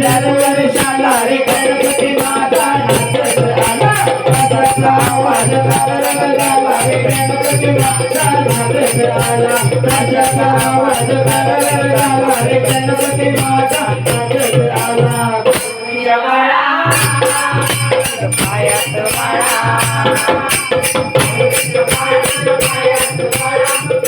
दर वर्षाला रे गणपती बाबा नाचत आला नाचला आवाज कारला गाला रे गणपती बाबा नाचत आला नाचला आवाज कारला गाला रे गणपती बाबा नाचत आला. पायात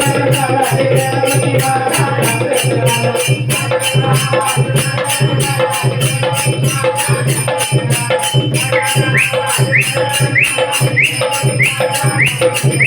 Thank you.